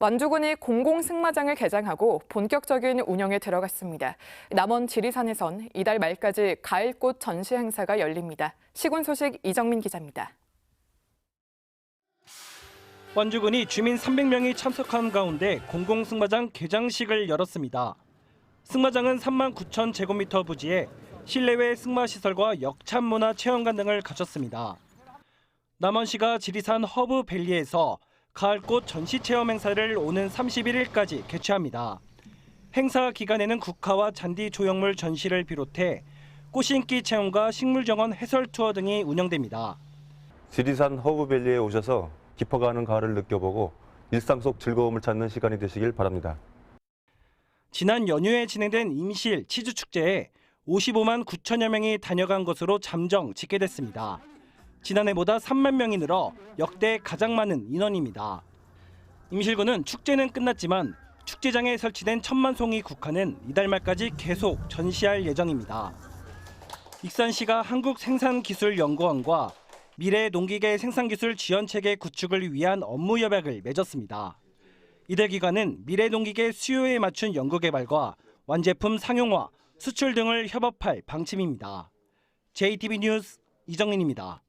완주군이 공공 승마장을 개장하고 본격적인 운영에 들어갔습니다. 남원 지리산에선 이달 말까지 가을꽃 전시 행사가 열립니다. 시군 소식 이정민 기자입니다. 완주군이 주민 300명이 참석한 가운데 공공 승마장 개장식을 열었습니다. 승마장은 3만 9천 제곱미터 부지에 실내외 승마시설과 역참문화 체험관 등을 갖췄습니다. 남원시가 지리산 허브밸리에서 가을꽃 전시 체험 행사를 오는 31일까지 개최합니다. 행사 기간에는 국화와 잔디 조형물 전시를 비롯해 꽃인기 체험과 식물 정원 해설 투어 등이 운영됩니다. 지리산 허브밸리에 오셔서 깊어가는 가을을 느껴보고 일상 속 즐거움을 찾는 시간이 되시길 바랍니다. 지난 연휴에 진행된 임실 치즈 축제에 55만 9천여 명이 다녀간 것으로 잠정 집계됐습니다. 지난해보다 3만 명이 늘어 역대 가장 많은 인원입니다. 임실군은 축제는 끝났지만 축제장에 설치된 천만 송이 국화는 이달 말까지 계속 전시할 예정입니다. 익산시가 한국생산기술연구원과 미래 농기계 생산기술 지원체계 구축을 위한 업무 협약을 맺었습니다. 이달 기간은 미래 농기계 수요에 맞춘 연구개발과 완제품 상용화, 수출 등을 협업할 방침입니다. JTB 뉴스 이정민입니다.